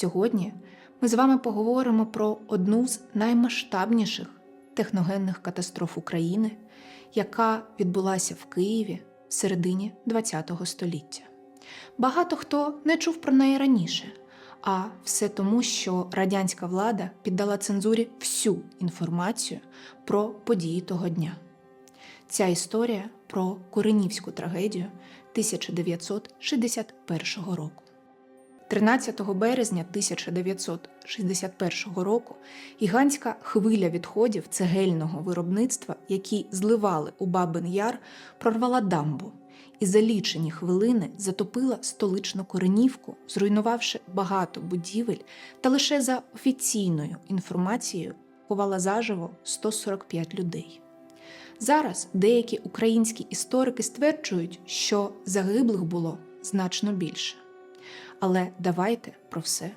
Сьогодні ми з вами поговоримо про одну з наймасштабніших техногенних катастроф України, яка відбулася в Києві в середині ХХ століття. Багато хто не чув про неї раніше, а все тому, що радянська влада піддала цензурі всю інформацію про події того дня. Ця історія про Куренівську трагедію 1961 року. 13 березня 1961 року гігантська хвиля відходів цегельного виробництва, які зливали у Бабин Яр, прорвала дамбу і за лічені хвилини затопила столичну Коренівку, зруйнувавши багато будівель та лише за офіційною інформацією ховала заживо 145 людей. Зараз деякі українські історики стверджують, що загиблих було значно більше. Але давайте про все